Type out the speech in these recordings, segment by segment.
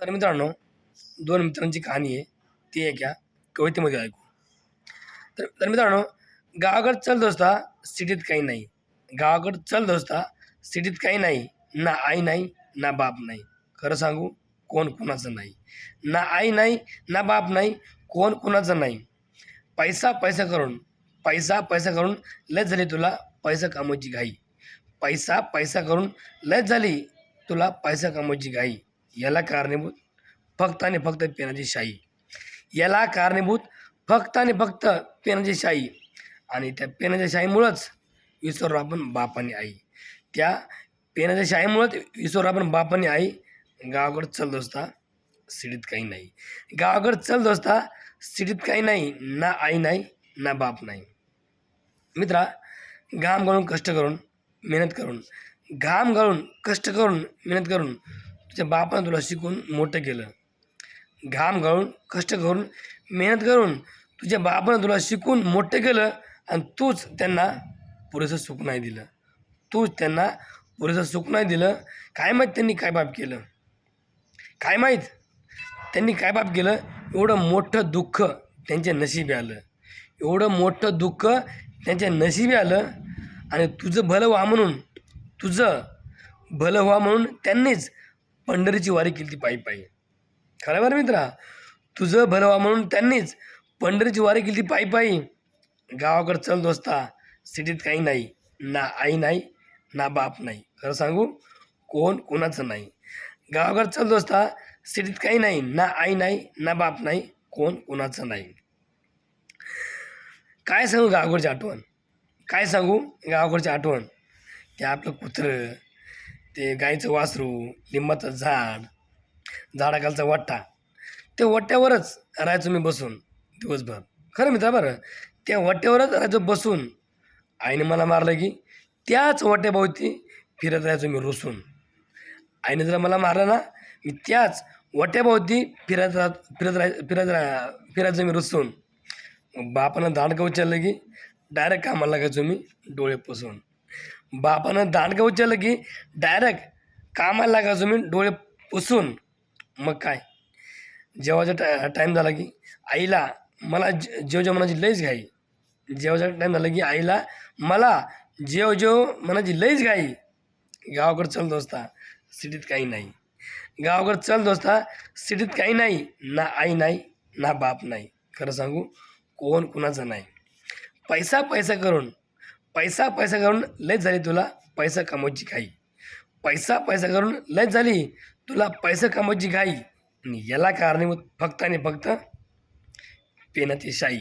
तर मित्रांनो दोन मित्रांची कहाणी आहे. ती एका कवितेमध्ये ऐकू. तर तर मित्रांनो गावाकडं चल दोस्ता सिटीत काही नाही. गावाकडं चल दोस्ता सिटीत काही नाही. ना आई नाही ना बाप नाही. खरं सांगू कोण कोणाचं नाही. ना आई नाही ना बाप नाही कोण कोणाचं नाही. पैसा पैसा करून पैसा पैसा करून लय झाली तुला पैसा कामाची घाई. पैसा पैसा करून लय झाली तुला पैसा कामाची घाई. याला कारणीभूत फक्त आणि फक्त पेनाची शाही याला कारणीभूत फक्त आणि फक्त पेनाची शाही आणि त्या पेनाच्या शाहीमुळंच विसरलो आपण बापाने आई. त्या पेनाच्या शाहीमुळंच विसरलो आपण बापाने आई. गावाकडं चल दोस्ता सिडीत काही नाही. गावाकडं चल दोस्ता सिडीत काही नाही. ना आई नाही ना बाप नाही. मित्रा घाम गाळून कष्ट करून मेहनत करून घाम गाळून कष्ट करून मेहनत करून तुझ्या बापानं तुला शिकून मोठं केलं. घाम घालून कष्ट करून मेहनत करून तुझ्या बापानं तुला शिकून मोठं केलं आणि तूच त्यांना पुरेसं सुख नाही दिलं. तूच त्यांना पुरेसं सुख नाही दिलं. काय माहीत त्यांनी काय बाप केलं? काय माहीत? त्यांनी काय बाप केलं? एवढं मोठं दुःख त्यांच्या नशिबी आलं. एवढं मोठं दुःख त्यांच्या नशिबी आलं आणि तुझं भलं व्हा म्हणून तुझं भलं व्हा म्हणून त्यांनीच पंढरीची वारी केली ती पायी पायी खरं बरं मित्रा तुझं भरवा म्हणून त्यांनीच पंढरीची वारी केली ती पायी पायी गावाकडं चल दोस्ता सिटीत काही नाही ना आई नाही ना बाप नाही. खरं सांगू कोण कोणाचं नाही. गावाकडं चल दोस्ता सिटीत काही नाही ना आई नाही ना बाप नाही कोण कोणाचं नाही. काय सांगू गावाकडची आठवण? काय सांगू गावाकडची आठवण? ते आपलं कुत्रं ते गाईचं वासरू लिंबाचं झाड झाडाखालचा वट्टा ते वट्ट्यावरच राहायचो मी बसून दिवसभर. खरं मित्रा बरं त्या वट्ट्यावरच राहायचो बसून. आईने मला मारलं की त्याच वट्याभोवती फिरत राहायचो मी रुसून. आईने जर मला मारलं ना मी त्याच वट्याभोवती फिरत राह फिरत राह फिरत राह फिरायचो मी रुसून. बापानं दांडकं उचललं की डायरेक्ट कामाला लागायचो मी डोळे पुसून. बापानं दांडगं उचललं की डायरेक्ट कामाला लागायचो मी डोळे पुसून. मग काय? जेवायचा टा टाईम झाला की आईला मला जेव जेव मनाची लईच घाई. जेवायचा टाईम झाला की आईला मला जेव जेव मनाची लईच घाई. गावाकडं चल दोस्ता सिटीत काही नाही. गावाकडं चल दोस्ता सिटीत काही नाही. ना आई नाही ना बाप नाही. खरं सांगू कोण कुणाचं नाही. पैसा पैसा करून पैसा पैसा करून लयच झाली तुला पैसा कमवायची घाई. पैसा पैसा करून लयच झाली तुला पैसा कमवायची घाई. आणि याला कारणीभूत फक्त आणि फक्त पेनाची शाई.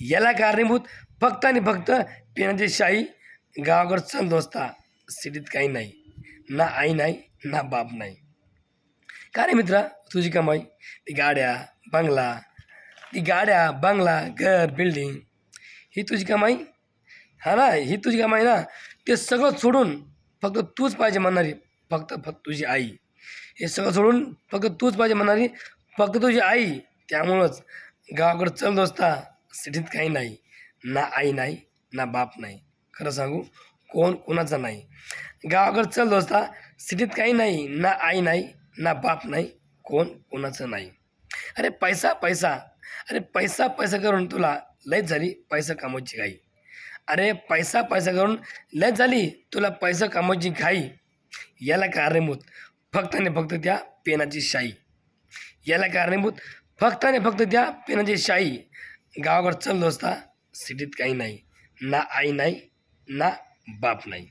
याला कारणीभूत फक्त आणि फक्त पेनाची शाई गावाकडं चल दोस्ता सिटीत काही नाही. ना आई नाही ना बाप नाही. का रे मित्रा तुझी कमाई? ती गाड्या बंगला ती गाड्या बंगला घर बिल्डिंग ही तुझी कमाई? हा ना ही तुझी काम आहे ना ते सगळं सोडून फक्त तूच पाहिजे म्हणणारी फक्त फक्त तुझी आई. हे सगळं सोडून फक्त तूच पाहिजे म्हणणारी फक्त तुझी आई. त्यामुळंच गावाकडं चल दोस्ता सिटीत काही नाही. ना आई नाही ना बाप नाही. खरं सांगू कोण कोणाचं नाही. गावाकडं चल दोस्ता सिटीत काही नाही ना आई नाही ना बाप नाही कोण कोणाचं नाही. अरे पैसा पैसा. अरे पैसा पैसा करून तुला लयच झाली पैसा कामाची काही अरे पैसा पैसा करून लय झाली. तुला पैसा कामाची घाई. याला कारणीभूत. फक्त आणि फक्त त्या पेनाची शाई. याला कारणीभूत. फक्त आणि फक्त त्या पेनाची शाई. गावाकडं चल दोस्ता. सिटीत काही नाही. ना आई नाही ना बाप नाही.